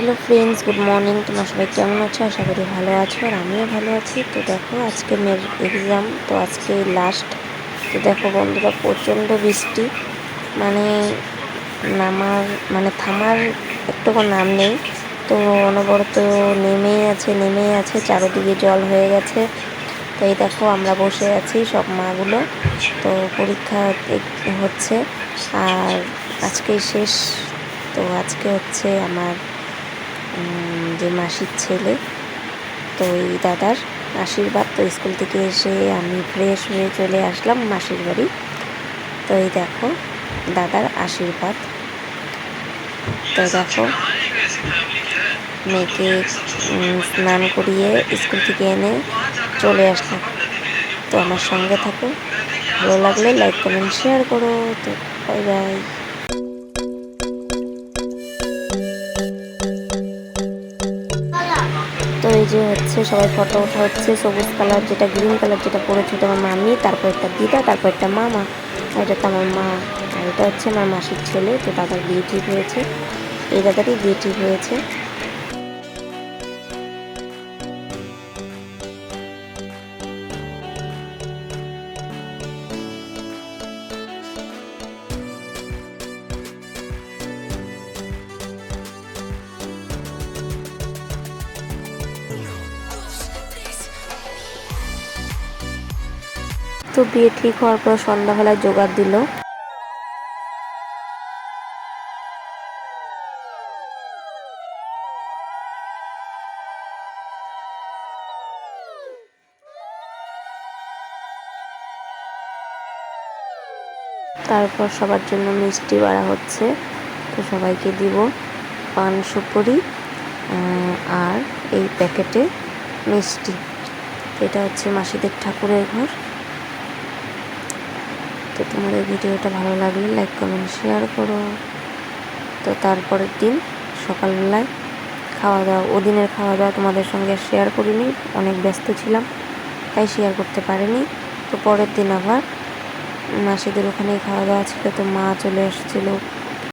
Hello friends, good morning. তোমরা সবাই কেমন আছো? আশা করি ভালো আছো আর আমিও ভালো আছি। তো দেখো, আজকে মেয়ের এক্সাম তো আজকে লাস্ট তো দেখো বন্ধুরা, প্রচণ্ড বৃষ্টি। মানে নামার মানে থামার একটুকু নাম নেই। তো অনবরত নেমেই আছে নেমেই আছে, চারোদিকে জল হয়ে গেছে। তো এই দেখো, আমরা বসে আছি সব মাগুলো। তো পরীক্ষা হচ্ছে। আর আজকে শেষ। তো আজকে হচ্ছে আমার যে মাসির ছেলে, তো এই দাদার আশীর্বাদ, তো স্কুল থেকে এসে আমি ফ্রেশ হয়ে চলে আসলাম মাসির বাড়ি। তো এই দেখো, দাদার আশীর্বাদ। তো দেখো, মেয়েকে স্নান করিয়ে স্কুল থেকে এনে চলে আসলাম। তো আমার সঙ্গে থাকো। ভালো লাগলে লাইক কমেন্ট শেয়ার করো। তো বাই বাই যে হচ্ছে সবাই ফটো ওঠা হচ্ছে, সবুজ কালার যেটা গ্রিন কালার যেটা পরেছে ওটা আমার মামি, তারপর একটা দিদা, তারপর একটা মামা। আর এটা তো আমার মা, আর এটা হচ্ছে আমার মাসির ছেলে, তো দাদার বিয়ে ঠিক হয়েছে। এই দাদারই বিয়ে ঠিক হয়েছে। তো বিয়ে ঠিক হওয়ার পর সন্ধ্যাবেলায় জোগাড় দিল। তারপর সবার জন্য মিষ্টি বাড়া হচ্ছে, তো সবাইকে দিব পান সুপুরি আর এই প্যাকেটে মিষ্টি। এটা হচ্ছে মাসিদের ঠাকুরের ঘর। তো তোমাদের ভিডিওটা ভালো লাগলে লাইক কমেন্ট শেয়ার করো। তো তারপরের দিন সকালবেলায় খাওয়া দাওয়া, ওদিনের খাওয়া দাওয়া তোমাদের সঙ্গে শেয়ার করিনি, অনেক ব্যস্ত ছিলাম, তাই শেয়ার করতে পারিনি। তো পরের দিন আবার মাসিদের ওখানেই খাওয়া দাওয়া ছিল, তো মা চলে এসেছিল